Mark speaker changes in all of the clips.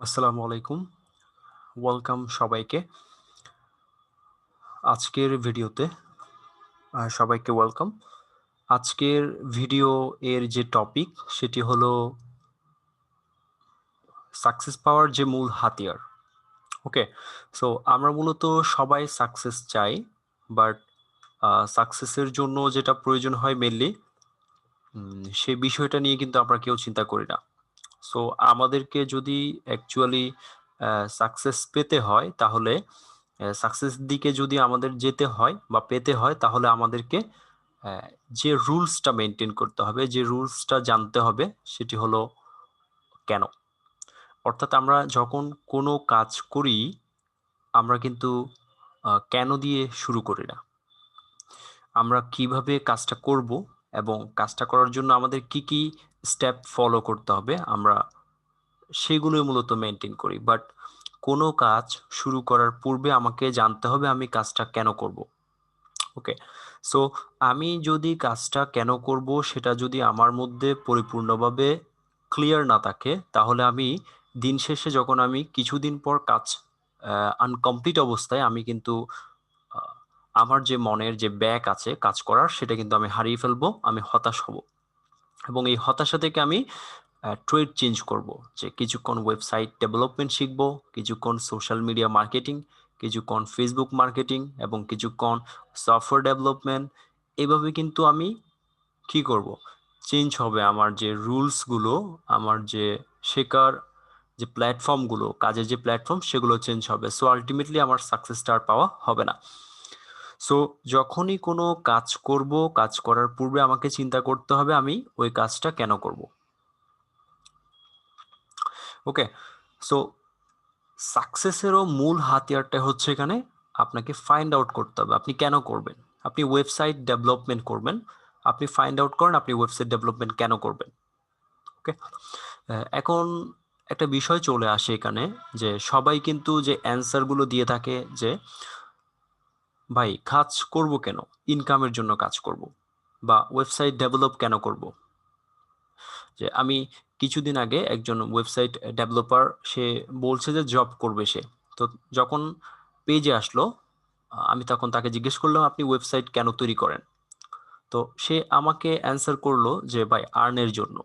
Speaker 1: আসসালামু আলাইকুম। ওয়েলকাম সবাইকে। আজকের ভিডিওতে সবাইকে ওয়েলকাম আজকের ভিডিও এর যে টপিক সেটি হলো সাকসেস পাওয়ার যে মূল হাতিয়ার। ওকে সো আমরা মূলত সবাই সাকসেস চাই বাট সাকসেসের জন্য যেটা প্রয়োজন হয় মেনলি সেই বিষয়টা নিয়ে কিন্তু আমরা কেউ চিন্তা করি না। সো আমাদেরকে যদি অ্যাকচুয়ালি সাকসেস পেতে হয়, তাহলে সাকসেস দিকে যদি আমাদের যেতে হয় বা পেতে হয়, তাহলে আমাদেরকে যে রুলসটা মেনটেন করতে হবে, যে রুলসটা জানতে হবে, সেটি হলো কেন? অর্থাৎ আমরা যখন কোনো কাজ করি, আমরা কিন্তু কেন দিয়ে শুরু করি না? আমরা কীভাবে কাজটা করব এবং কাজটা করার জন্য আমাদের কি কি স্টেপ ফলো করতে হবে। আমরা সেগুলোই মূলত মেনটেন করি। বাট কোনো কাজ শুরু করার পূর্বে আমাকে জানতে হবে আমি কাজটা কেন করব। ওকে সো আমি যদি কাজটা কেন করব সেটা যদি আমার মধ্যে পরিপূর্ণভাবে ক্লিয়ার না থাকে, তাহলে আমি দিন শেষে যখন আমি কিছুদিন পর কাজ আনকমপ্লিট অবস্থায় আমি কিন্তু আমার যে মনের যে ব্যাক আছে কাজ করার, সেটা কিন্তু আমি হারিয়ে ফেলব, আমি হতাশ হব। এবং এই হতাশা থেকে আমি ট্রেড চেঞ্জ করব। যে কিছুক্ষণ ওয়েবসাইট ডেভেলপমেন্ট শিখব, কিছুক্ষণ সোশ্যাল মিডিয়া মার্কেটিং কিছুক্ষণ ফেসবুক মার্কেটিং এবং কিছুক্ষণ সফটওয়্যার ডেভেলপমেন্ট এভাবে কিন্তু আমি কি করব? চেঞ্জ হবে আমার যে রুলসগুলো আমার যে শেখার যে প্ল্যাটফর্মগুলো কাজের যে প্ল্যাটফর্ম সেগুলো চেঞ্জ হবে। সো আলটিমেটলি আমার সাকসেসটা আর পাওয়া হবে না। সো যখনই কোনো কাজ করব, কাজ করার পূর্বে আমাকে চিন্তা করতে হবে আমি ওই কাজটা কেন করব। ওকে সো সাকসেসেরও মূল হাতিয়ারটা হচ্ছে এখানে আপনাকে ফাইন্ড আউট করতে হবে, আপনি কেন করবেন? আপনি ওয়েবসাইট ডেভেলপমেন্ট করবেন, আপনি ফাইন্ড আউট করেন, আপনি ওয়েবসাইট ডেভেলপমেন্ট কেন করবেন? ওকে এখন একটা বিষয় চলে আসে এখানে যে সবাই কিন্তু যে অ্যান্সারগুলো দিয়ে থাকে যে ভাই, কাজ করব কেন? ইনকামের জন্য কাজ করব। বা ওয়েবসাইট ডেভেলপ কেন করব? যে আমি কিছুদিন আগে একজন ওয়েবসাইট ডেভেলপার সে বলছে যে জব করবে সে। তো যখন পেজে আসলো, আমি তখন তাকে জিজ্ঞেস করলাম, আপনি ওয়েবসাইট কেন তৈরি করেন? তো সে আমাকে অ্যান্সার করল যে, ভাই আর্নের জন্য।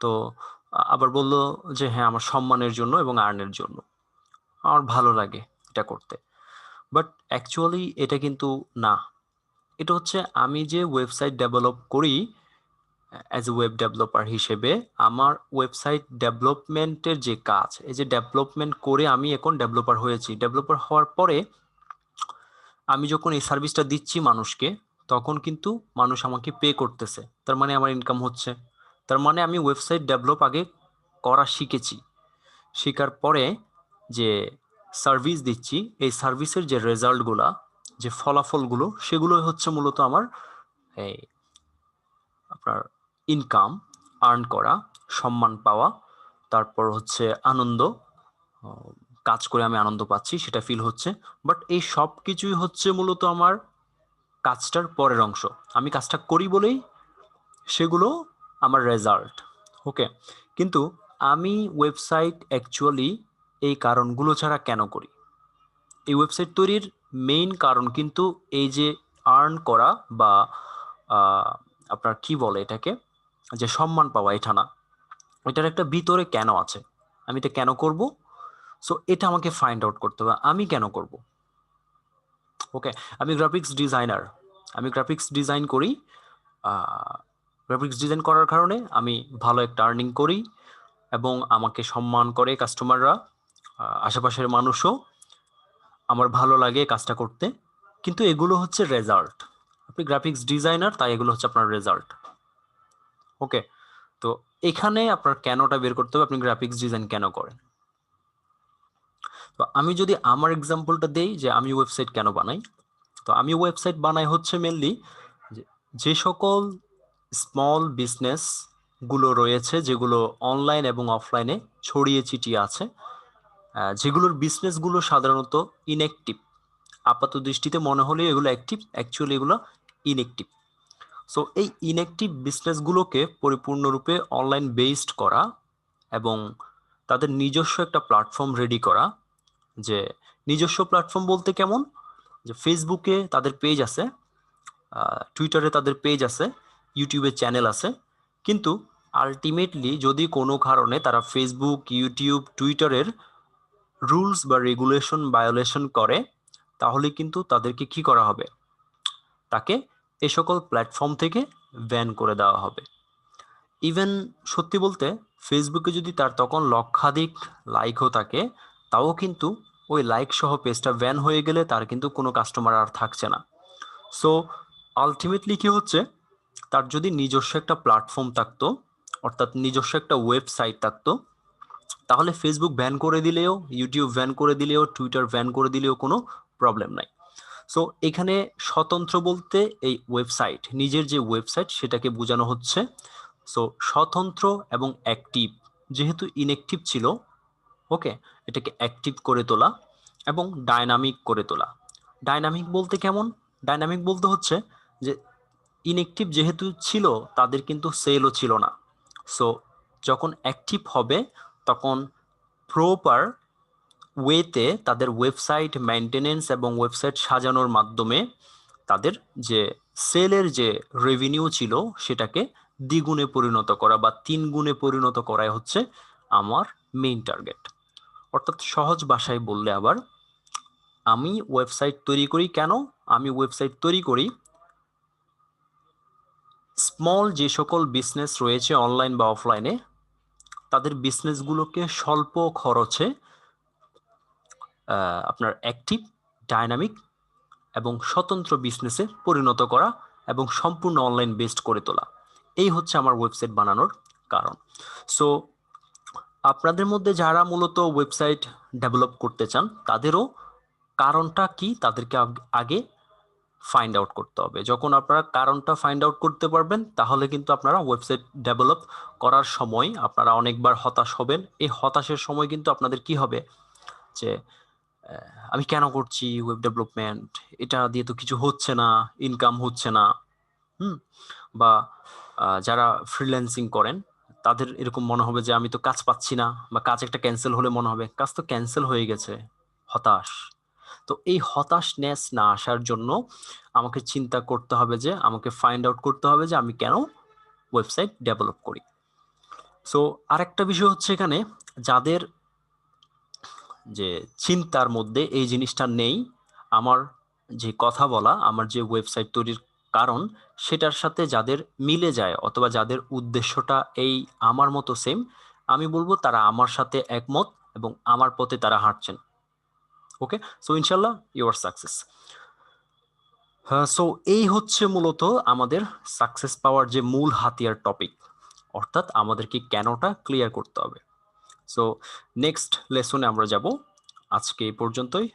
Speaker 1: তো আবার বলল যে হ্যাঁ আমার সম্মানের জন্য এবং আর্নের জন্য। আমার ভালো লাগে এটা করতে। বাট অ্যাকচুয়ালি এটা কিন্তু না। এটা হচ্ছে আমি যে ওয়েবসাইট ডেভেলপ করি অ্যাজ এ ওয়েব ডেভেলপার হিসেবে, আমার ওয়েবসাইট ডেভেলপমেন্টের যে কাজ, এই যে ডেভেলপমেন্ট করে আমি এখন ডেভেলপার হয়েছি। ডেভেলপার হওয়ার পরে আমি যখন এই সার্ভিসটা দিচ্ছি মানুষকে, তখন কিন্তু মানুষ আমাকে পে করতেছে। তার মানে আমার ইনকাম হচ্ছে। তার মানে আমি ওয়েবসাইট ডেভেলপ আগে করা শিখেছি। শেখার পরে যে সার্ভিস দিচ্ছি, এই সার্ভিসের যে রেজাল্টগুলা, যে ফলাফলগুলো সেগুলো হচ্ছে মূলত আমার, এই আপনার ইনকাম আর্ন করা, সম্মান পাওয়া, তারপর হচ্ছে আনন্দ কাজ করে আমি আনন্দ পাচ্ছি, সেটা ফিল হচ্ছে। বাট এই সব কিছুই হচ্ছে মূলত আমার কাজটার পরের অংশ। আমি কাজটা করি বলেই সেগুলো আমার রেজাল্ট ওকে কিন্তু আমি ওয়েবসাইট অ্যাকচুয়ালি এই কারণগুলো ছাড়া কেন করি? এই ওয়েবসাইট তৈরির মেইন কারণ কিন্তু এই যে আর্ন করা বা আপনার কি বলে এটাকে? যে সম্মান পাওয়া এটা না এটার একটা ভিতরে কেন আছে? আমি এটা কেন করব? সো এটা আমাকে ফাইন্ড আউট করতে হবে। আমি কেন করব? ওকে আমি গ্রাফিক্স ডিজাইনার আমি গ্রাফিক্স ডিজাইন করি। গ্রাফিক্স ডিজাইন করার কারণে আমি ভালো একটা আর্নিং করি এবং আমাকে সম্মান করে কাস্টমাররা আশেপাশের মানুষও আমার ভালো লাগে কাজটা করতে। কিন্তু এগুলো হচ্ছে রেজাল্ট আপনি গ্রাফিক্স ডিজাইনার তাই এগুলো হচ্ছে আপনার রেজাল্ট ওকে তো এখানে আপনার কেনটা বের করতে হবে? আপনি গ্রাফিক্স ডিজাইন কেন করেন? তো আমি যদি আমার এক্সাম্পলটা দেই যে আমি ওয়েবসাইট কেন বানাই? তো আমি ওয়েবসাইট বানাই হচ্ছে মেনলি যে সকল স্মল বিজনেসগুলো রয়েছে, যেগুলো অনলাইন এবং অফলাইনে ছড়িয়ে ছিটিয়ে আছে যেগুলোর বিজনেসগুলো সাধারণত ইনঅ্যাক্টিভ আপাত দৃষ্টিতে মনে হলে এগুলো অ্যাক্টিভ অ্যাকচুয়ালি এগুলো ইনঅ্যাক্টিভ সো এই ইনঅ্যাক্টিভ বিজনেসগুলোকে পরিপূর্ণরূপে অনলাইন বেসড করা এবং তাদের নিজস্ব একটা প্ল্যাটফর্ম রেডি করা, যে নিজস্ব প্ল্যাটফর্ম বলতে কেমন? যে ফেসবুকে তাদের পেজ আছে টুইটারে তাদের পেজ আছে ইউটিউবে চ্যানেল আছে। কিন্তু আলটিমেটলি যদি কোনো কারণে তারা ফেসবুক ইউটিউব টুইটারের রুলস বা রেগুলেশন ভায়োলেশন করে, তাহলে কিন্তু তাদেরকে কি করা হবে? তাকে এ সকল প্ল্যাটফর্ম থেকে ব্যান করে দেওয়া হবে। ইভেন সত্যি বলতে ফেসবুকে যদি তার তখন লক্ষাধিক লাইকও থাকে, তাও কিন্তু ওই লাইক সহ পেজটা ব্যান হয়ে গেলে তার কিন্তু কোনো কাস্টমার আর থাকছে না। সো আলটিমেটলি কি হচ্ছে? তার যদি নিজস্ব একটা প্ল্যাটফর্ম থাকতো, অর্থাৎ নিজস্ব একটা ওয়েবসাইট থাকতো তাহলে ফেসবুক ব্যান করে দিলেও ইউটিউব ব্যান করে দিলেও টুইটার ব্যান করে দিলেও কোনো প্রবলেম নাই। সো এখানে স্বতন্ত্র বলতে এই ওয়েবসাইট নিজের যে ওয়েবসাইট সেটাকে বোঝানো হচ্ছে। সো স্বতন্ত্র এবং অ্যাক্টিভ যেহেতু ইনঅ্যাক্টিভ ছিল ওকে এটাকে অ্যাক্টিভ করে তোলা এবং ডায়নামিক করে তোলা। ডায়নামিক বলতে কেমন? ডায়নামিক বলতে হচ্ছে যে ইনঅ্যাক্টিভ যেহেতু ছিল, তাদের কিন্তু সেলও ছিল না। সো যখন অ্যাক্টিভ হবে তখন প্রপার ওয়েতে তাদের ওয়েবসাইট মেনটেনেন্স এবং ওয়েবসাইট সাজানোর মাধ্যমে তাদের যে সেলের যে রেভিনিউ ছিল সেটাকে দ্বিগুণে পরিণত করা বা তিন গুণে পরিণত করাই হচ্ছে আমার মেইন টার্গেট অর্থাৎ সহজ ভাষায় বললে আবার, আমি ওয়েবসাইট তৈরি করি কেন? আমি ওয়েবসাইট তৈরি করি স্মল যে সকল বিজনেস রয়েছে অনলাইন বা অফলাইনে তাদের বিজনেসগুলোকে স্বল্প খরচে আপনার অ্যাক্টিভ ডাইনামিক এবং স্বতন্ত্র বিজনেসে পরিণত করা এবং সম্পূর্ণ অনলাইন বেসড করে তোলা। এই হচ্ছে আমার ওয়েবসাইট বানানোর কারণ। সো আপনাদের মধ্যে যারা মূলত ওয়েবসাইট ডেভেলপ করতে চান, তাদেরও কারণটা কি? তাদেরকে আগে ফাইন্ড আউট করতে হবে। যখন আপনারা কারণটা ফাইন্ড আউট করতে পারবেন, তাহলে কিন্তু আপনারা ওয়েবসাইট ডেভেলপ করার সময় আপনারা অনেকবার হতাশ হবেন। এই হতাশের সময় কিন্তু আপনাদের কি হবে? যে আমি কেন করছি ওয়েব ডেভেলপমেন্ট এটা দিয়ে তো কিছু হচ্ছে না ইনকাম হচ্ছে না। হুম? বা যারা ফ্রিল্যান্সিং করেন, তাদের এরকম মনে হবে যে, আমি তো কাজ পাচ্ছি না বা কাজ একটা ক্যান্সেল হলে মনে হবে। কাজ তো ক্যান্সেল হয়ে গেছে। হতাশ। তো এই হতাশ হতাশনেস না আসার জন্য আমাকে চিন্তা করতে হবে যে, আমাকে ফাইন্ড আউট করতে হবে যে আমি কেন ওয়েবসাইট ডেভেলপ করি। সো আরেকটা বিষয় হচ্ছে এখানে, যাদের যে চিন্তার মধ্যে এই জিনিসটা নেই, আমার যে কথা বলা, আমার যে ওয়েবসাইট তৈরির কারণ, সেটার সাথে যাদের মিলে যায় অথবা যাদের উদ্দেশ্যটা এই আমার মতো সেম আমি বলব তারা আমার সাথে একমত এবং আমার পথে তারা হাঁটছেন। ওকে সো ইনশাল্লাহ ইউর সাকসেস সো এই হচ্ছে মূলত আমাদের সাকসেস পাওয়ার যে মূল হাতিয়ার টপিক অর্থাৎ আমাদেরকে কেনটা ক্লিয়ার করতে হবে। সো নেক্সট লেসনে আমরা যাব। আজকে এই পর্যন্তই।